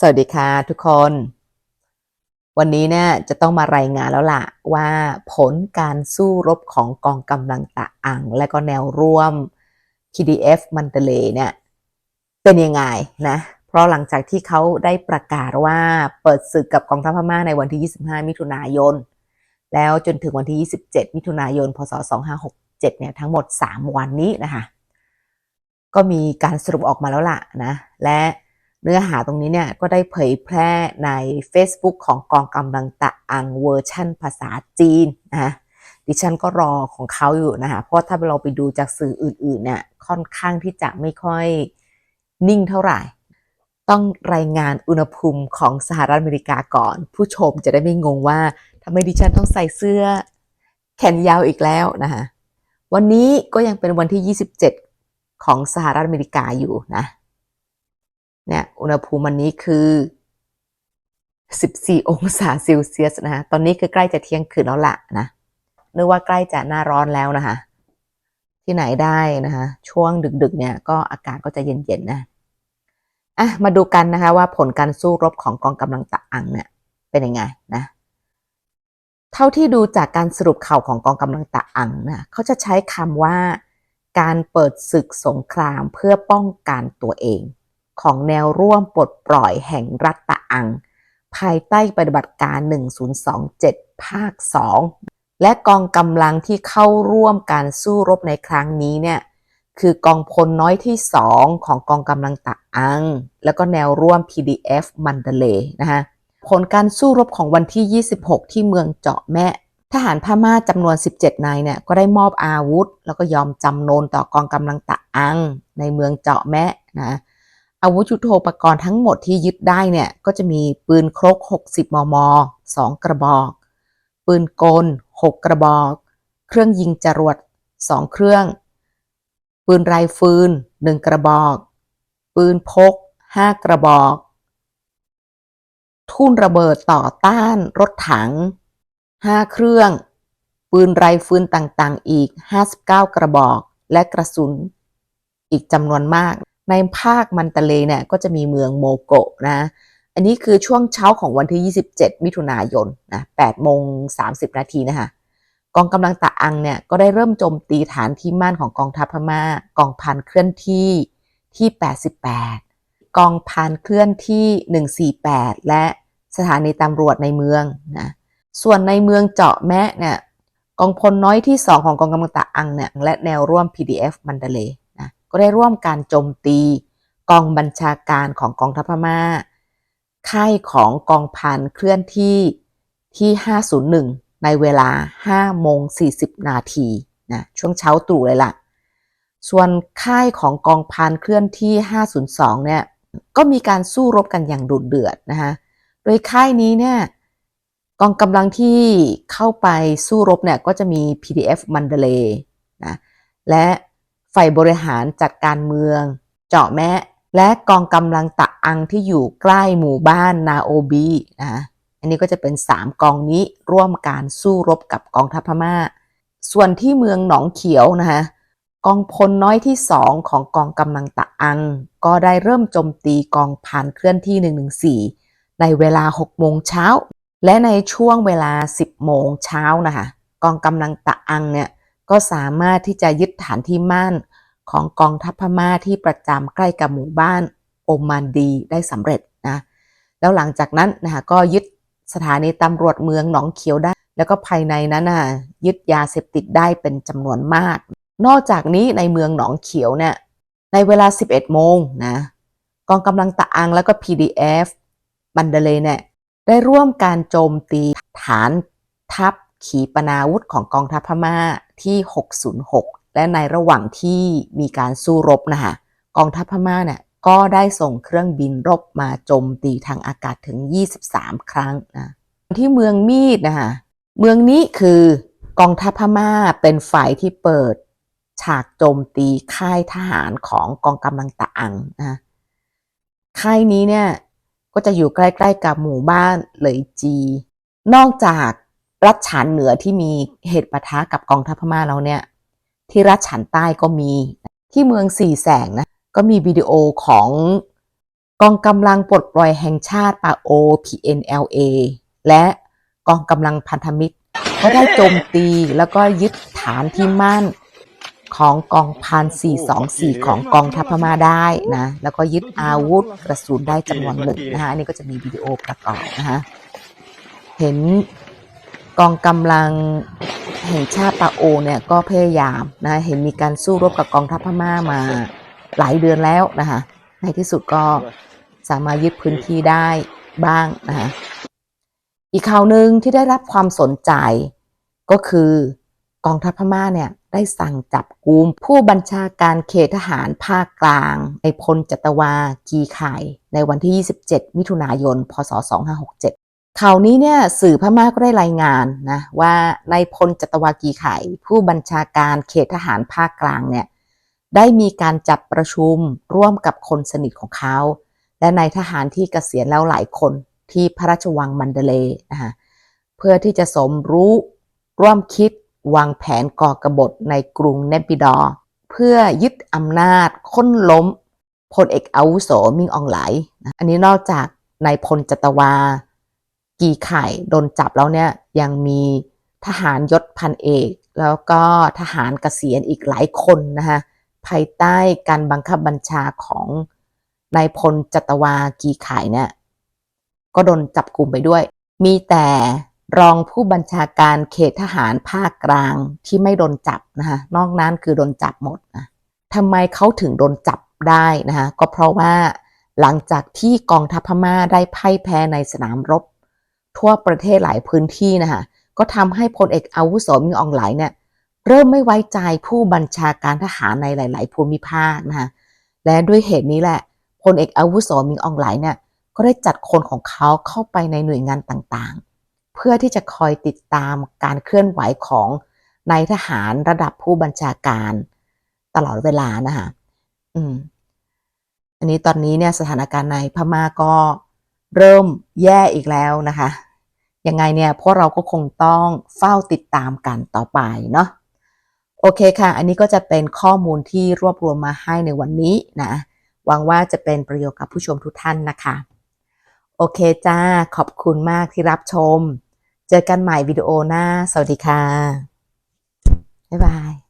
สวัสดีค่ะทุกคน วันนี้เนี่ยจะต้องมารายงานแล้วล่ะว่าผลการสู้รบของกองกำลังตะอัง และก็แนวร่วม PDF มันเตเลเนี่ยเป็นยังไงนะ เพราะหลังจากที่เขาได้ประกาศว่าเปิดศึกกับกองทัพพม่าในวันที่ 25 มิถุนายน แล้วจนถึงวันที่ 27 มิถุนายน พศ 2567 เนี่ยทั้งหมด 3 วันนี้นะคะ ก็มีการสรุปออกมาแล้วล่ะนะ และ เนื้อหาตรงนี้เนี่ยก็ได้เผยแพร่ใน Facebook ของกองกำลังตะอังเวอร์ชั่นภาษาจีนนะดิฉันก็รอของเขาอยู่นะคะเพราะถ้าเราไปดูจากสื่ออื่นๆเนี่ยค่อนข้างที่จะไม่ค่อยนิ่งเท่าไหร่ ต้องรายงานอุณหภูมิของสหรัฐอเมริกาก่อน ผู้ชมจะได้ไม่งงว่าทำไมดิฉันต้องใส่เสื้อแขนยาวอีกแล้วนะคะวันนี้ก็ยังเป็นวันที่ 27 ของสหรัฐอเมริกาอยู่นะ เนี่ยอุณหภูมิวันนี้คือ 14 องศาเซลเซียสนะคะตอนนี้คือใกล้จะเที่ยงคืนแล้วละนะนึกว่าใกล้จะหน้าร้อนแล้วนะคะ ที่ไหนได้นะคะ ช่วงดึกๆ เนี่ยก็อากาศก็จะเย็นๆนะอะมาดูกันนะคะว่าผลการสู้รบของกองกำลังตะอังเนี่ยเป็นยังไงนะเท่าที่ดูจากการสรุปข่าวของกองกำลังตะอังนะเขาจะใช้คำว่าการเปิดศึกสงครามเพื่อป้องกันตัวเอง ของแนวร่วมปลดปล่อยแห่งรัฐตะอัง ภายใต้ปฏิบัติการ 1027 ภาค 2 และกองกำลังที่เข้าร่วมการสู้รบในครั้งนี้เนี่ยคือกองพลน้อยที่2ของกองกำลังตะอัง แล้วก็แนวร่วม PDF มันเดเลนะคะผลการสู้รบของวันที่ 26 ที่เมืองเจาะแมะทหารพม่าจำนวน 17 นายเนี่ยก็ได้มอบอาวุธ แล้วก็ยอมจำนนต่อกองกำลังตะอัง ในเมืองเจาะแมะนะ อาวุธยุโทโธปกรณ์ทั้งหมดที่ยึดได้เนี่ย ก็จะมีปืนครก 60 มม 2 กระบอก ปืนกล 6 กระบอก เครื่องยิงจรวด 2 เครื่อง ปืนไรฟืน 1 กระบอก ปืนพก 5 กระบอก ทุ่นระเบิดต่อต้านรถถัง 5 เครื่อง ปืนไรฟืนต่างๆ อีก 59 กระบอก และกระสุน อีกจำนวนมาก ในภาคมันตะเลเนี่ยก็จะมีเมืองโมโกะนะ อันนี้คือช่วงเช้าของวันที่ 27 มิถุนายนนะ8โมง 30 นาทีนะคะกองกำลังตะอังเนี่ยก็ได้เริ่มโจมตีฐานที่มั่นของกองทัพพม่ากองพันเคลื่อนที่ที่ 88 กองพันเคลื่อนที่ 148 และสถานีตำรวจในเมืองนะส่วนในเมืองเจาะแมะเนี่ยกองพลน้อยที่ 2 ของกองกำลังตะอังเนี่ยและแนวร่วม PDF มันเดเล ก็ได้ร่วมการโจมตี กองบัญชาการของกองทัพพม่า ค่ายของกองพันเคลื่อนที่ที่ 501 ในเวลา 5 โมง 40 นาทีนะช่วงเช้าตรู่เลยล่ะ ส่วนค่ายของกองพันเคลื่อนที่ 502 เนี่ยก็มีการสู้รบกันอย่างดุเดือดนะคะโดยค่ายนี้เนี่ยกองกำลังที่เข้าไปสู้รบเนี่ยก็จะมี PDF มันเดเลนะและ ฝ่ายบริหารจัดการเมือง เจาะแมะ และกองกำลังตะอังที่อยู่ใกล้หมู่บ้านนาโอบีนะอันนี้ก็จะเป็น 3 กองนี้ร่วมการสู้รบกับกองทัพพม่า ส่วนที่เมืองหนองเขียวนะคะกองพลน้อยที่2ของกองกำลังตะอัง ก็ได้เริ่มโจมตีกองพันเคลื่อนที่ 114 ในเวลา 6 โมงเช้า และในช่วงเวลา 10 โมงเช้านะคะกองกำลังตะอังเนี่ย ก็สามารถที่จะยึดฐานที่มั่นของกองทัพพม่าที่ประจำใกล้กับหมู่บ้านโอมันดีได้สำเร็จนะแล้วหลังจากนั้นนะคะก็ยึดสถานีตำรวจเมืองหนองเขียวได้ แล้วก็ภายในนั้นนะยึดยาเสพติดได้เป็นจำนวนมาก นอกจากนี้ในเมืองหนองเขียวเนี่ยในเวลา 11 โมงนะกองกำลังตะอังแล้วก็ PDF บันเดเลเนี่ยได้ร่วมการโจมตีฐานทัพ ขีปนาวุธของกองทัพพม่าที่ 606 และในระหว่างที่มีการสู้รบนะคะกองทัพพม่าเนี่ยก็ได้ส่งเครื่องบินรบมาโจมตีทางอากาศถึง 23 ครั้งนะที่เมืองมีดนะคะเมืองนี้คือกองทัพพม่าเป็นฝ่ายที่เปิดฉากโจมตีค่ายทหารของกองกำลังตะอังนะค่ายนี้เนี่ยก็จะอยู่ใกล้ ๆ กับหมู่บ้านเหลยจี นอกจาก รัฐฉานเหนือที่มีเหตุปะทะกับกองทัพพม่าแล้วเนี่ย ที่รัฐฉานใต้ก็มีที่เมืองสี่แสงนะก็มีวิดีโอของกองกำลังปลดปล่อยแห่งชาติปาโอ PNLA และกองกำลังพันธมิตรก็ได้โจมตีแล้วก็ยึดฐานที่มั่นของกองพัน424ของกองทัพพม่าได้นะ แล้วก็ยึดอาวุธกระสุนได้จำนวนหนึ่งนะคะอันนี้ก็จะมีวิดีโอประกอบนะคะเห็น กองกำลังแห่งชาติปาโอเนี่ยก็พยายามนะเห็นมีการสู้รบกับกองทัพพม่ามาหลายเดือนแล้วนะคะในที่สุดก็สามารถยึดพื้นที่ได้บ้างนะคะอีกข่าวหนึ่งที่ได้รับความสนใจก็คือกองทัพพม่าเนี่ยได้สั่งจับกุมผู้บัญชาการเขตทหารภาคกลางในพลจัตวากีไข่ในวันที่ 27 มิถุนายน พศ 2567 ข่าวนี้เนี่ยสื่อพม่าก็ได้รายงานนะว่าในพลจัตวากีไข่ผู้บัญชาการเขตทหารภาคกลางเนี่ยได้มีการจัดประชุมร่วมกับคนสนิทของเขา และนายทหารที่เกษียณแล้วหลายคนที่พระราชวังมันเดเลนะคะเพื่อที่จะสมรู้ร่วมคิดวางแผนก่อกบฏในกรุงเนปิดอ เพื่อยึดอำนาจค้นล้มพลเอกอาวุโสมิงอองไหล อันนี้นอกจากนายพลจัตวา กีไข่โดนจับแล้วเนี่ยยังมีทหารยศพันเอก แล้วก็ทหารเกษียณอีกหลายคนนะคะภายใต้การบังคับบัญชาของนายพลจัตวากีไข่เนี่ยก็โดนจับกลุ่มไปด้วย มีแต่รองผู้บัญชาการเขตทหารภาคกลางที่ไม่โดนจับนะคะนอกนั้นคือโดนจับหมดนะทำไมเขาถึงโดนจับได้นะคะก็เพราะว่าหลังจากที่กองทัพพม่าได้พ่ายแพ้ในสนามรบ ทั่วประเทศหลายพื้นที่นะคะก็ทำให้พลเอกอาวุโสมิงอองไหลเนี่ยเริ่มไม่ไว้ใจผู้บัญชาการทหารในหลาย ๆ ภูมิภาคนะคะและด้วยเหตุนี้แหละพลเอกอาวุโสมิงอองไหลเนี่ยก็ได้จัดคนของเขาเข้าไปในหน่วยงานต่างๆ เพื่อที่จะคอยติดตามการเคลื่อนไหวของนายทหารระดับผู้บัญชาการตลอดเวลานะคะอืม อันนี้ตอนนี้เนี่ยสถานการณ์ในพม่าก็เริ่มแย่อีกแล้วนะคะ ยังไงเนี่ยพวกเราก็คงต้องเฝ้าติดตามกันต่อไปเนาะโอเคค่ะ อันนี้ก็จะเป็นข้อมูลที่รวบรวมมาให้ในวันนี้นะหวังว่าจะเป็นประโยชน์กับผู้ชมทุกท่านนะคะ โอเคจ้า ขอบคุณมากที่รับชม เจอกันใหม่วิดีโอหน้า สวัสดีค่ะ บ๊ายบาย